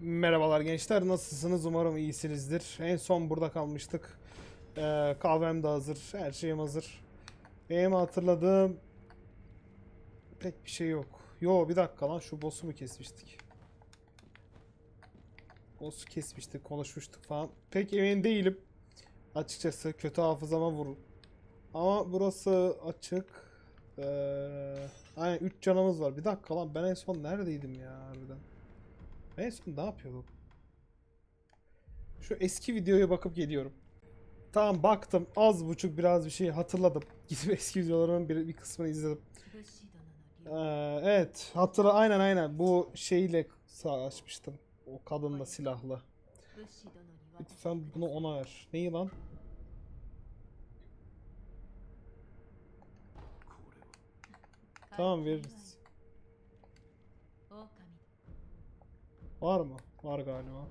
Merhabalar gençler nasılsınız umarım iyisinizdir. En son burada kalmıştık. Ee, kahvem de hazır, her şeyim hazır. Benim hatırladığım pek bir şey yok. Yo bir dakika lan şu boss'u mu kesmiştik? Boss'u kesmiştik, konuşmuştuk falan. Pek emin değilim. Açıkçası kötü hafızama vurur. Ama burası açık. Ee, aynen 3 canımız var. Bir dakika lan ben en son neredeydim ya harbiden? En son ne yapıyorduk? Şu eski videoya bakıp geliyorum. Tamam baktım az buçuk biraz bir şey hatırladım. Gidip eski videolarımın bir, bir kısmını izledim. Ee, evet hatırla aynen aynen bu şeyle savaşmıştım. O kadınla silahla. Lütfen bunu ona ver. Neyi lan? Tamam veririz. Var mı? Var galiba.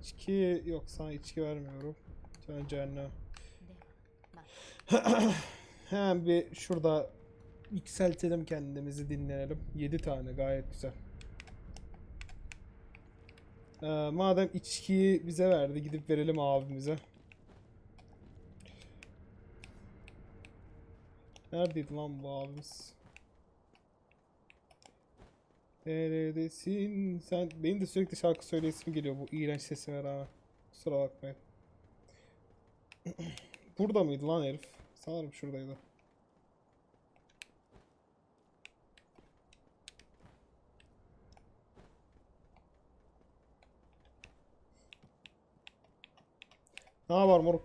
İçki yok sana içki vermiyorum. Sen cehennem. Hemen bir şurada yükseltelim kendimizi dinlenelim. 7 tane gayet güzel. Ee, madem içkiyi bize verdi gidip verelim abimize. Neredeydi lan bu abimiz? Neredesin sen? Benim de sürekli şarkı söyleyesim geliyor bu iğrenç sesime rağmen. Kusura bakmayın. Burada mıydı lan herif? Sanırım şuradaydı. Ne var moruk?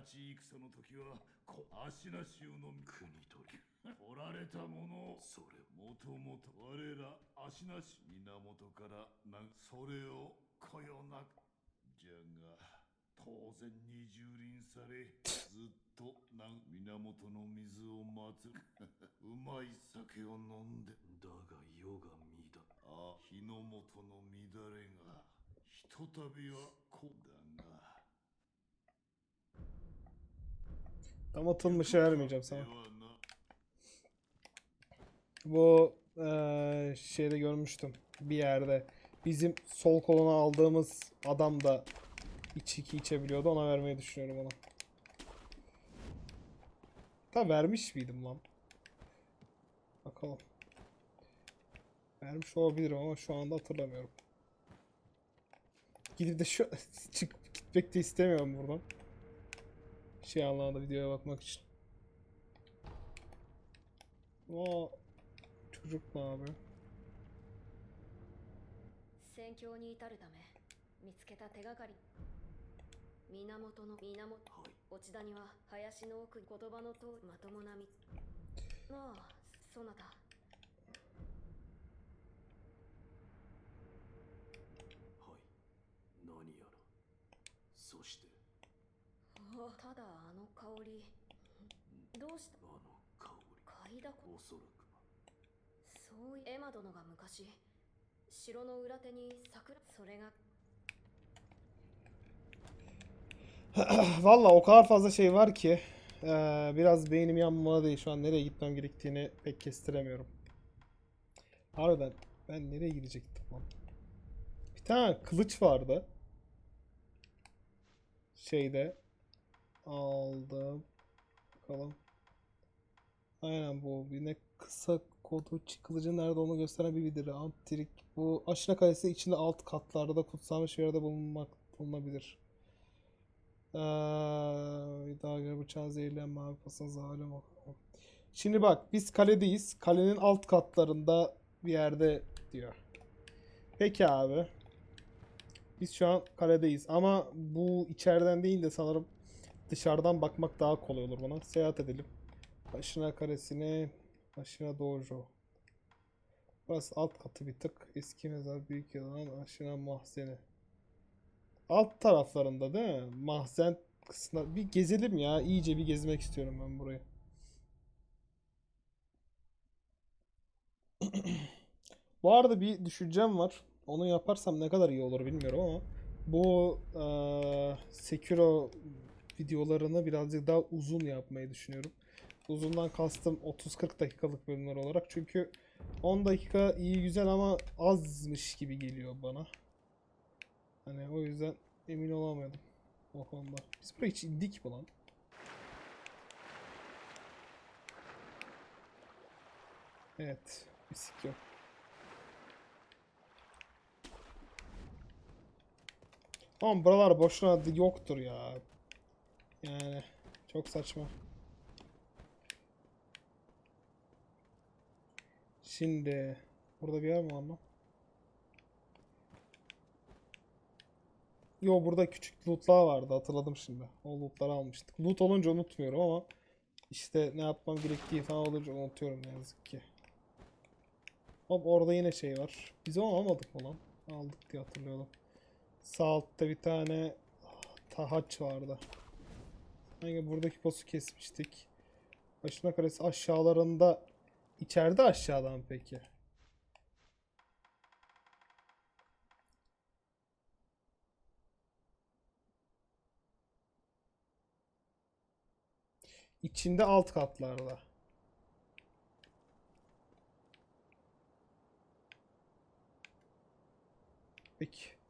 酒をどれ勝ち戦の時はこ足なしをのみ国取り。取られたものをそれも。ともと我ら足なし源からなそれをこよなく。じゃが当然に蹂躙されずっとな源の水を待つ。うまい酒を飲んで。だが世が乱。あ日の元の乱れがひとたびはこうだ Tam atılmışı vermeyeceğim sana. Bu ee, şeyde görmüştüm bir yerde. Bizim sol koluna aldığımız adam da iç iki içebiliyordu. Ona vermeyi düşünüyorum ona. Ta vermiş miydim lan? Bakalım. Vermiş olabilirim ama şu anda hatırlamıyorum. Gidip de şu çıkıp gitmek de istemiyorum buradan. Şey anlamda videoya bakmak için. Aa, çocuk ne yapıyor? 戦況に至るため見つけた手がかり。源の源落ち田には林の奥言葉の通りまともなみ。ああそなた。はい。何やら。そして ただあの香りどうしたあの香り嗅いだこおそらくそういエマ殿が昔城の裏手に桜それが Valla o kadar fazla şey var ki eee, biraz beynim yanmalı değil. Şu an nereye gitmem gerektiğini pek kestiremiyorum. Harbiden ben nereye gidecektim lan? Bir tane kılıç vardı. Şeyde aldım. Bakalım. Aynen bu. Bir ne kısa kodu kılıcın nerede olduğunu gösteren bir bildiri. Antrik. Bu Aşina Kalesi içinde alt katlarda da kutsanmış bir yerde bulunmak bulunabilir. Ee, daha göre bıçağın zehirlenme abi pasın zalim ol. Şimdi bak biz kaledeyiz. Kalenin alt katlarında bir yerde diyor. Peki abi. Biz şu an kaledeyiz ama bu içeriden değil de sanırım dışarıdan bakmak daha kolay olur bana. Seyahat edelim. Başına karesine, başına dojo. Burası alt katı bir tık. Eski mezar büyük yılan, aşina mahzeni. Alt taraflarında değil mi? Mahzen kısmında. Bir gezelim ya. İyice bir gezmek istiyorum ben burayı. Bu arada bir düşüncem var. Onu yaparsam ne kadar iyi olur bilmiyorum ama bu eee Sekiro videolarını birazcık daha uzun yapmayı düşünüyorum. Uzundan kastım 30-40 dakikalık bölümler olarak. Çünkü 10 dakika iyi güzel ama azmış gibi geliyor bana. Hani o yüzden emin olamıyordum o konuda. Biz buraya hiç indik mi lan? Evet. Bisik yok. Ama buralar boşuna yoktur ya. Yani çok saçma. Şimdi burada bir yer mi var lan? Yo burada küçük lootlar vardı hatırladım şimdi. O lootları almıştık. Loot olunca unutmuyorum ama işte ne yapmam gerektiği falan olunca unutuyorum ne yazık ki. Hop orada yine şey var. Biz onu almadık mı lan? Aldık diye hatırlıyorum. Sağ altta bir tane tahaç vardı. Hangi buradaki boss'u kesmiştik. Başına karesi aşağılarında içeride aşağıdan peki. İçinde alt katlarda. Peki.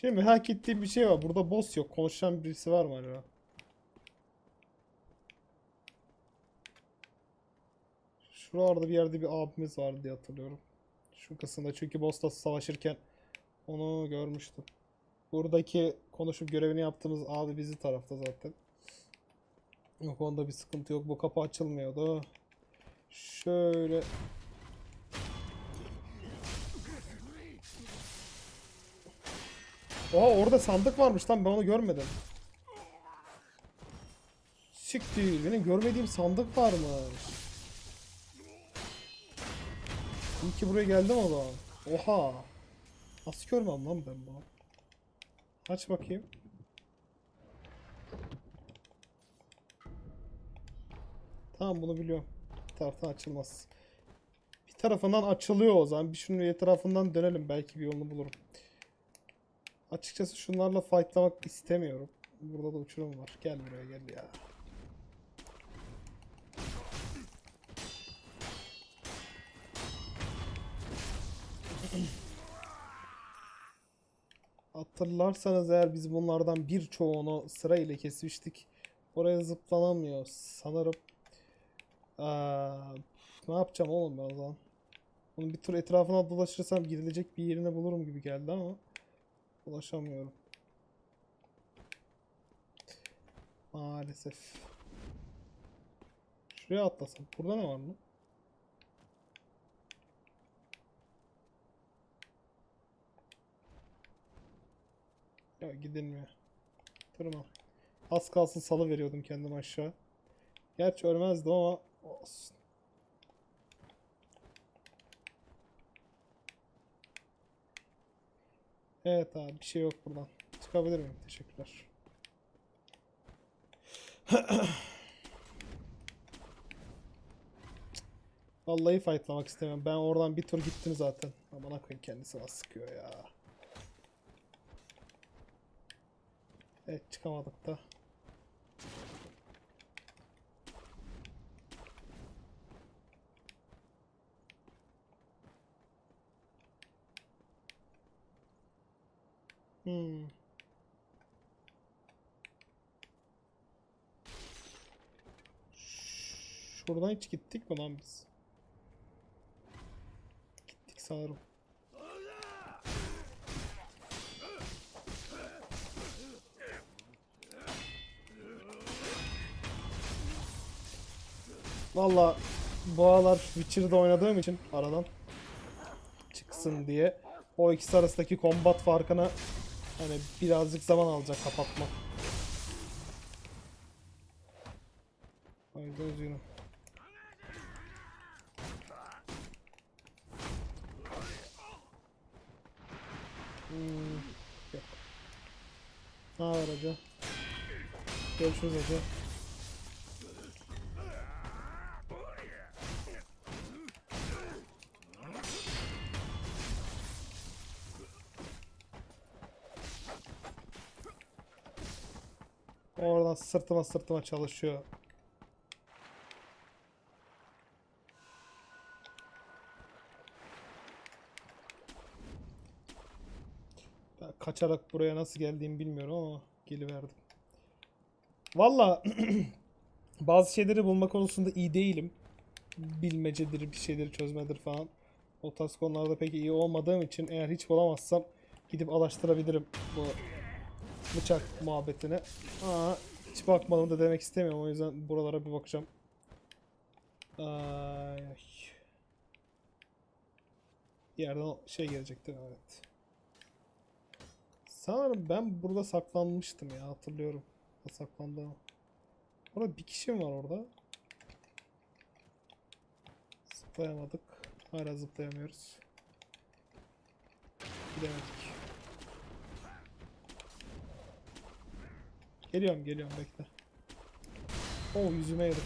Şimdi merak ettiğim bir şey var. Burada boss yok. Konuşan birisi var mı acaba? Şuralarda bir yerde bir abimiz vardı diye hatırlıyorum. Şu kısımda çünkü boss'la savaşırken onu görmüştüm. Buradaki konuşup görevini yaptığımız abi bizi tarafta zaten. O konuda bir sıkıntı yok. Bu kapı açılmıyordu. Şöyle Oha orada sandık varmış lan ben onu görmedim. Siktir benim görmediğim sandık varmış. İyi ki buraya geldim o zaman. Oha. Nasıl görmem lan ben bunu? Aç bakayım. Tamam bunu biliyorum. Bir taraftan açılmaz. Bir tarafından açılıyor o zaman. Bir şunun etrafından dönelim. Belki bir yolunu bulurum. Açıkçası şunlarla fightlamak istemiyorum. Burada da uçurum var. Gel buraya gel ya. Hatırlarsanız eğer biz bunlardan birçoğunu sırayla kesmiştik. Oraya zıplanamıyor sanırım. Aa, ne yapacağım oğlum ben o zaman? Bunun bir tur etrafına dolaşırsam gidilecek bir yerini bulurum gibi geldi ama ulaşamıyorum. Maalesef. Şuraya atlasam. Burada ne var mı? Ya gidilmiyor. Tırma. Az kalsın salı veriyordum kendimi aşağı. Gerçi ölmezdim ama olsun. Evet abi bir şey yok buradan. Çıkabilir miyim? Teşekkürler. Vallahi fightlamak istemiyorum. Ben oradan bir tur gittim zaten. Aman akıyım kendisi bana sıkıyor ya. Evet çıkamadık da. Hmm. Şuradan hiç gittik mi lan biz? Gittik sanırım. Valla bu aralar Witcher'da oynadığım için aradan çıksın diye o ikisi arasındaki kombat farkını hani birazcık zaman alacak kapatma. Haydi üzgünüm. Hmm, yok. Ne haber hoca? Görüşürüz hoca. Sırtıma sırtıma çalışıyor. Ben kaçarak buraya nasıl geldiğimi bilmiyorum ama geliverdim. Valla bazı şeyleri bulma konusunda iyi değilim. Bilmecedir, bir şeyleri çözmedir falan. O tarz konularda pek iyi olmadığım için eğer hiç bulamazsam gidip araştırabilirim bu bıçak muhabbetine. Aa, hiç bakmadım da demek istemiyorum. O yüzden buralara bir bakacağım. Ay. Bir yerden şey gelecekti evet. Sanırım ben burada saklanmıştım ya hatırlıyorum. Saklandım. Orada bir kişi mi var orada? Zıplayamadık. Hala zıplayamıyoruz. Gidemedik. Geliyorum geliyorum bekle. Oo yüzüme yedim.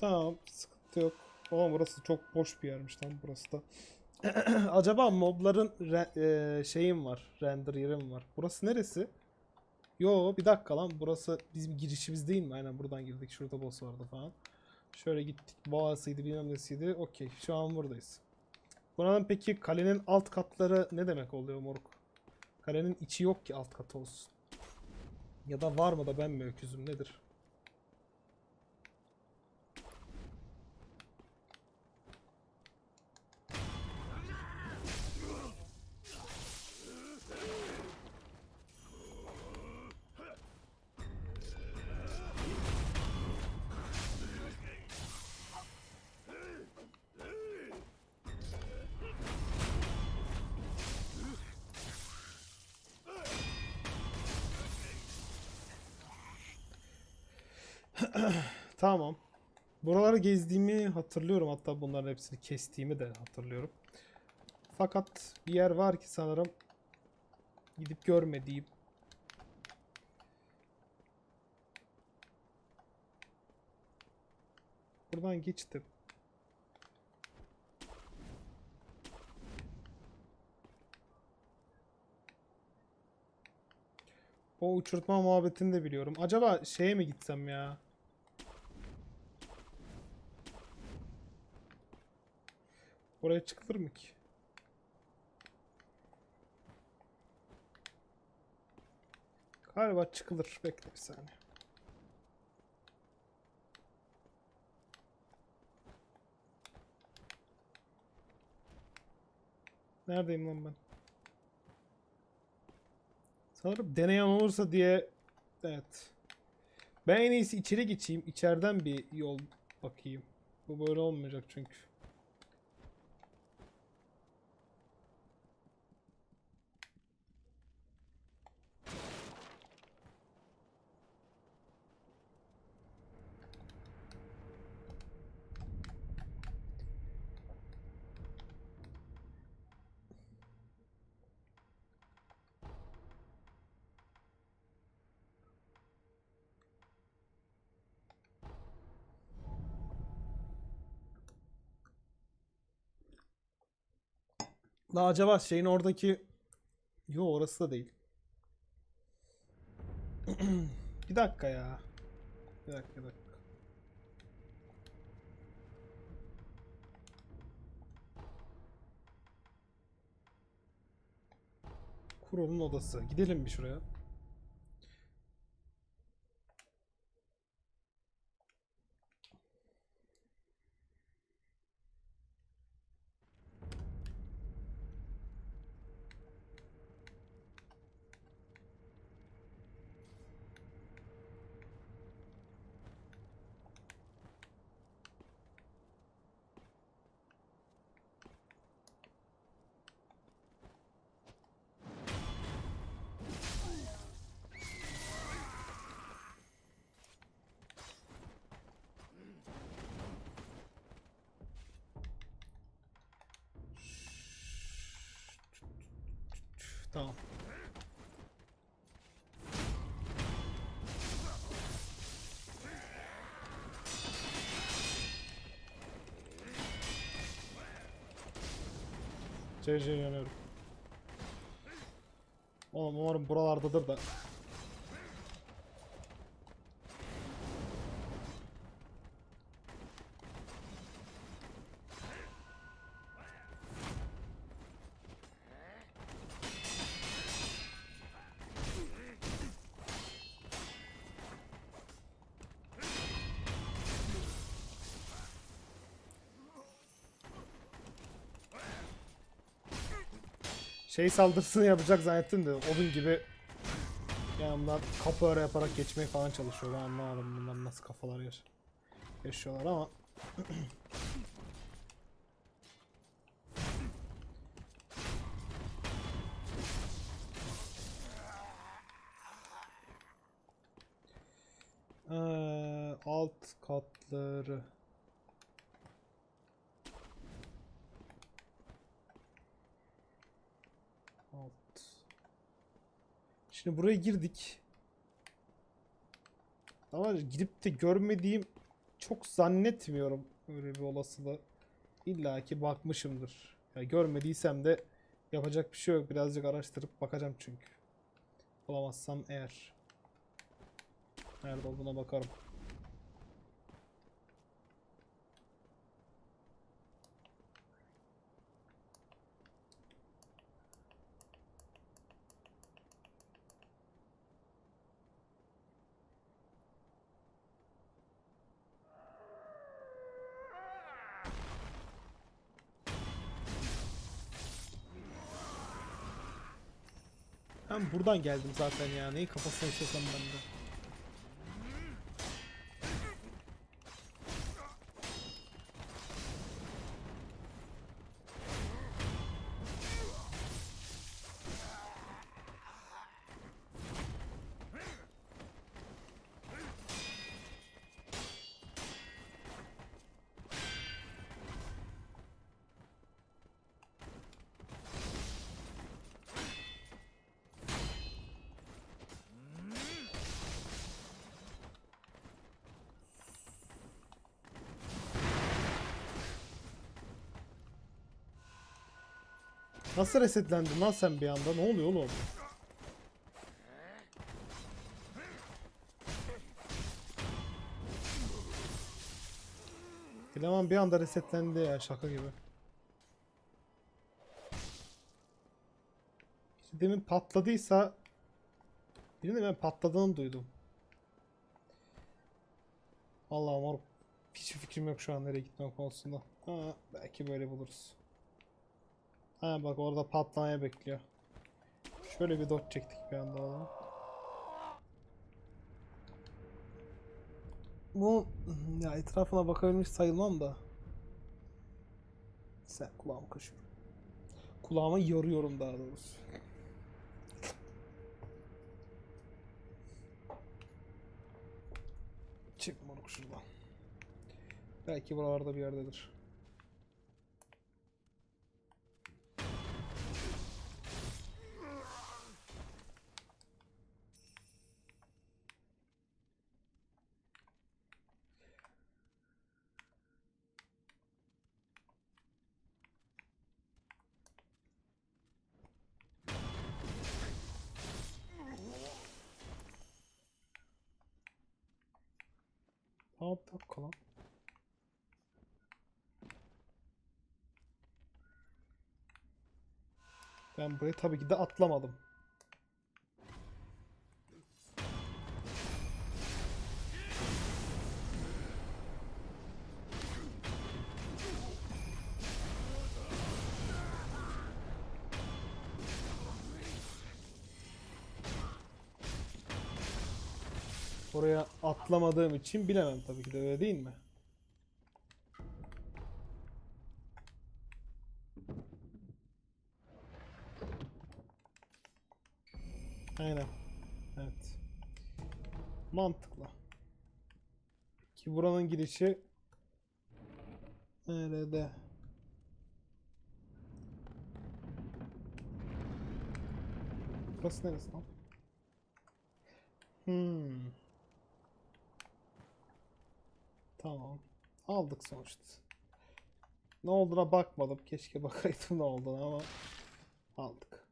Tamam sıkıntı yok. Ama burası çok boş bir yermiş lan burası da. Acaba mobların e, şeyim var. Render yerim var. Burası neresi? Yo bir dakika lan burası bizim girişimiz değil mi? Aynen buradan girdik. Şurada boss vardı falan. Şöyle gittik. Boğazıydı bilmem nesiydi. Okey şu an buradayız. Buranın peki kalenin alt katları ne demek oluyor moruk? Kalenin içi yok ki alt katı olsun. Ya da var mı da ben mi öküzüm nedir? Tamam. Buraları gezdiğimi hatırlıyorum. Hatta bunların hepsini kestiğimi de hatırlıyorum. Fakat bir yer var ki sanırım gidip görmediğim. Buradan geçtim. O uçurtma muhabbetini de biliyorum. Acaba şeye mi gitsem ya? Oraya çıkılır mı ki? Galiba çıkılır. Bekle bir saniye. Neredeyim lan ben? Sanırım deneyen olursa diye evet. Ben en iyisi içeri geçeyim. İçeriden bir yol bakayım. Bu böyle olmayacak çünkü. La acaba şeyin oradaki... Yo orası da değil. bir dakika ya. Bir dakika bir dakika. Kuro'nun odası. Gidelim bir şuraya. Tamam. CC yanıyorum. Oğlum umarım buralardadır da. Şey saldırısını yapacak zannettim de odun gibi yanımdan kapı ara yaparak geçmeye falan çalışıyor. Ben anlamadım bunlar nasıl kafalar yaş yaşıyorlar ama Ee, alt katları Şimdi buraya girdik. Ama gidip de görmediğim çok zannetmiyorum öyle bir olasılığı. İlla ki bakmışımdır. Ya görmediysem de yapacak bir şey yok. Birazcık araştırıp bakacağım çünkü. Bulamazsam eğer. Nerede olduğuna bakarım. Ben buradan geldim zaten ya. Neyi kafasına yaşasam ben de. Nasıl resetlendin lan sen bir anda? Ne oluyor oğlum? Eleman bir anda resetlendi ya şaka gibi. Demin patladıysa birinde ben patladığını duydum. Allah'ım. Hiç fikrim yok şu an nereye gitmem konusunda. Ha, belki böyle buluruz. Ha bak orada patlamaya bekliyor. Şöyle bir dot çektik bir anda alalım. Bu ya etrafına bakabilmiş sayılmam da. Sen kulağımı kaşıyorum. Kulağıma yoruyorum daha doğrusu. Çık moruk şuradan. Belki buralarda bir yerdedir. Bir dakika lan. Ben burayı tabii ki de atlamadım. Oraya atlamadığım için bilemem tabii ki de öyle değil mi? Aynen. Evet. Mantıklı. Ki buranın girişi nerede? Burası neresi lan? Hmm. Tamam. Aldık sonuçta. Ne olduğuna bakmadım. Keşke bakaydım ne olduğuna ama aldık.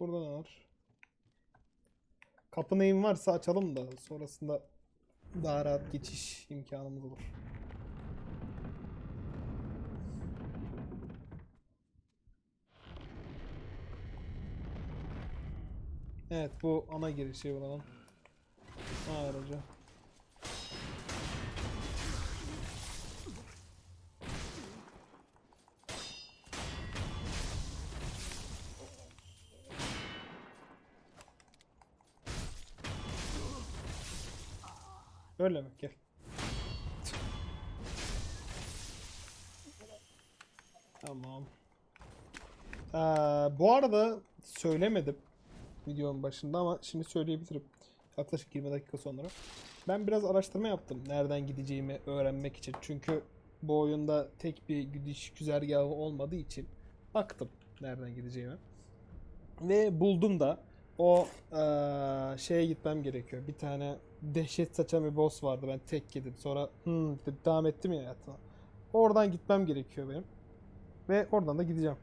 Burada ne var? Kapı neyim varsa açalım da sonrasında daha rahat geçiş imkanımız olur. Evet bu ana girişi buranın. Ayrıca. Öyle mi? Gel. Tamam. Ee, bu arada söylemedim videonun başında ama şimdi söyleyebilirim. Yaklaşık 20 dakika sonra. Ben biraz araştırma yaptım nereden gideceğimi öğrenmek için. Çünkü bu oyunda tek bir gidiş güzergahı olmadığı için baktım nereden gideceğime. Ve buldum da o eee, şeye gitmem gerekiyor. Bir tane dehşet saçan bir boss vardı. Ben tek yedim. Sonra hmm, devam ettim ya hayatıma. Oradan gitmem gerekiyor benim. Ve oradan da gideceğim.